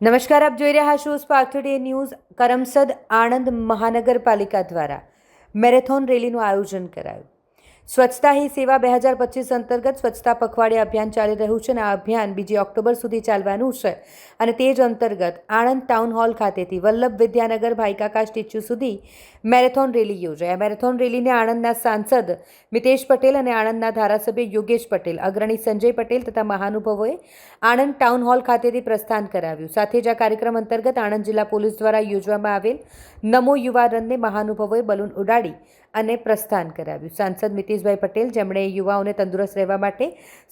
નમસ્કાર, આપ જોઈ રહ્યા છો spark today news Karamsad Anand મહાનગરપાલિકા દ્વારા મેરેથોન રેલીનું આયોજન કરાયું. સ્વચ્છતા હી સેવા બે હજાર પચીસ અંતર્ગત સ્વચ્છતા પખવાડિયા અભિયાન ચાલી રહ્યું છે અને આ અભિયાન બીજી ઓક્ટોબર સુધી ચાલવાનું છે. અને તે જ અંતર્ગત આણંદ ટાઉન હોલ ખાતેથી વલ્લભ વિદ્યાનગર ભાઈકાકા સ્ટેચ્યુ સુધી મેરેથોન રેલી યોજાઈ. આ મેરેથોન રેલીને આણંદના સાંસદ મિતેશ પટેલ અને આણંદના ધારાસભ્ય યોગેશ પટેલ, અગ્રણી સંજય પટેલ તથા મહાનુભાવોએ આણંદ ટાઉન હોલ ખાતેથી પ્રસ્થાન કરાવ્યું. સાથે જ આ કાર્યક્રમ અંતર્ગત આણંદ જિલ્લા પોલીસ દ્વારા યોજવામાં આવેલ નમો યુવા રનને મહાનુભાવોએ બલૂન ઉડાડી અને પ્રસ્થાન કરાવ્યું. સાંસદ મિતેશભાઈ પટેલ, જેમણે યુવાઓને તંદુરસ્ત રહેવા માટે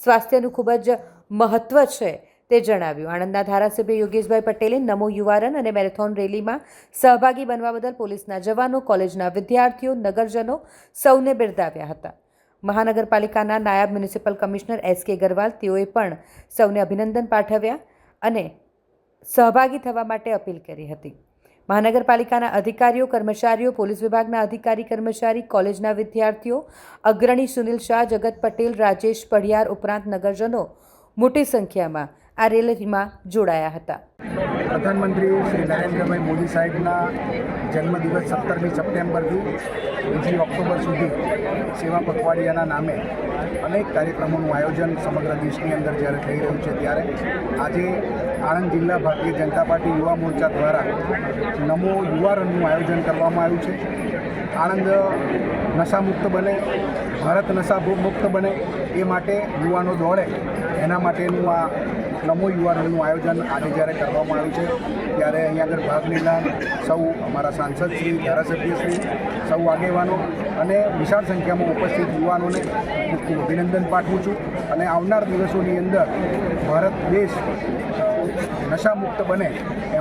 સ્વાસ્થ્યનું ખૂબ જ મહત્ત્વ છે તે જણાવ્યું. આણંદના ધારાસભ્ય યોગેશભાઈ પટેલે નમો યુવારન અને મેરેથોન રેલીમાં સહભાગી બનવા બદલ પોલીસના જવાનો, કોલેજના વિદ્યાર્થીઓ, નગરજનો સૌને બિરદાવ્યા હતા. મહાનગરપાલિકાના નાયબ મ્યુનિસિપલ કમિશનર એસ કે ગરવાલ તેઓએ પણ સૌને અભિનંદન પાઠવ્યા અને સહભાગી થવા માટે અપીલ કરી હતી. મહાનગરપાલિકાના અધિકારીઓ, કર્મચારીઓ, પોલીસ વિભાગના અધિકારી, કર્મચારી, કોલેજના વિદ્યાર્થીઓ, અગ્રણી સુનિલ શાહ, જગત પટેલ, રાજેશ પઢિયાર ઉપરાંત નગરજનો મોટી સંખ્યામાં આ રેલીમાં જોડાયા હતા. પ્રધાનમંત્રી શ્રી નરેન્દ્રભાઈ મોદી સાહેબના જન્મદિવસ સત્તરમી સપ્ટેમ્બરથી બીજી ઓક્ટોબર સુધી સેવા પખવાડિયાના નામે અનેક કાર્યક્રમોનું આયોજન સમગ્ર દેશની અંદર જ્યારે થઈ રહ્યું છે ત્યારે આજે આણંદ જિલ્લા ભારતીય જનતા પાર્ટી યુવા મોરચા દ્વારા નમો યુવા રનનું આયોજન કરવામાં આવ્યું છે. આણંદ નશામુક્ત બને, ભારત નશા મુક્ત બને એ માટે યુવાનો દોડે, એના માટેનું આ નમો યુવાનનું આયોજન આજે જ્યારે કરવામાં આવ્યું છે, ત્યારે અહીંયા આગળ ભાગ લેનાર સૌ અમારા સાંસદ શ્રી, ધારાસભ્ય શ્રી, સૌ આગેવાનો અને વિશાળ સંખ્યામાં ઉપસ્થિત યુવાનોને અભિનંદન પાઠવું છું. અને આવનાર દિવસોની અંદર ભારત દેશ નશામુક્ત બને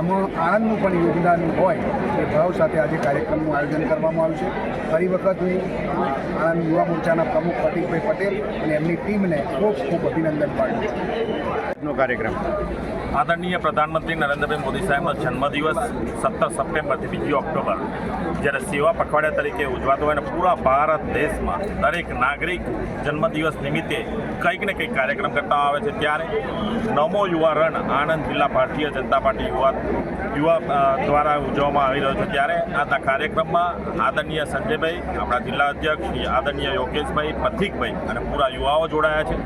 એમાં આણંદનું પણ યોગદાન હોય એ ભાવ સાથે આજે કાર્યક્રમનું આયોજન કરવામાં આવ્યું છે. ફરી વખત હું આણંદ યુવા મોરચાના પ્રમુખ પ્રતિકભાઈ પટેલ અને એમની ટીમને ખૂબ ખૂબ અભિનંદન પાડું છું કાર્યક્રમ. આદરણીય પ્રધાનમંત્રી નરેન્દ્રભાઈ મોદી સાહેબનો જન્મદિવસ સત્તર સપ્ટેમ્બરથી બીજી ઓક્ટોબર. જ્યારે સેવા પખવાડિયા તરીકે ઉજવાતો હોય અને પૂરા ભારત દેશમાં દરેક નાગરિક જન્મદિવસ નિમિત્તે કંઈક ને કંઈક કાર્યક્રમ કરતા આવે છે. ત્યારે નમો યુવા રણ આણંદ જિલ્લા ભારતીય જનતા પાર્ટી યુવા યુવા દ્વારા ઉજવવામાં આવી રહ્યો છે. ત્યારે આ કાર્યક્રમમાં આદરણીય સંજયભાઈ, આપણા જિલ્લા અધ્યક્ષ આદરણીય યોગેશભાઈ, પથિકભાઈ અને પૂરા યુવાઓ જોડાયા છે.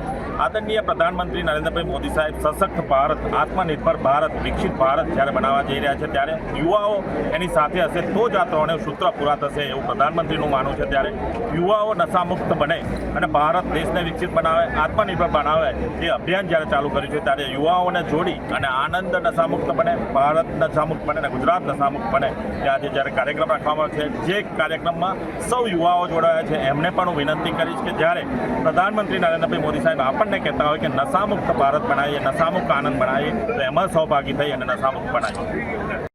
આદરણીય પ્રધાનમંત્રી નરેન્દ્રભાઈ મોદી સાહેબ સશક્ત ભારત, આત્મનિર્ભર ભારત, વિકસિત ભારત જ્યારે બનાવવા જઈ રહ્યા છે, ત્યારે યુવાઓ એની સાથે હશે તો જ આ ત્રણે સૂત્ર પૂરા થશે એવું પ્રધાનમંત્રીનું માનવું છે. ત્યારે યુવાઓ નશામુક્ત બને અને ભારત દેશને વિકસિત બનાવે, આત્મનિર્ભર બનાવે એ અભિયાન જ્યારે ચાલુ કર્યું છે, ત્યારે યુવાઓને જોડી અને આનંદ નશામુક્ત બને, ભારત નશામુક્ત બને અને ગુજરાત નશામુક્ત બને તે આજે જ્યારે કાર્યક્રમ રાખવામાં આવે છે, જે કાર્યક્રમમાં સૌ યુવાઓ જોડાયા છે. એમને પણ હું વિનંતી કરીશ કે જ્યારે પ્રધાનમંત્રી નરેન્દ્રભાઈ મોદી સાહેબ આપણને કહેતા હોય કે નશામુક્ત ભારત બનાવીએ, નશામુક્ત આનંદ બનાવીએ, તો એમાં સહભાગી થઈ અને નશામુક્ત બનાવીએ.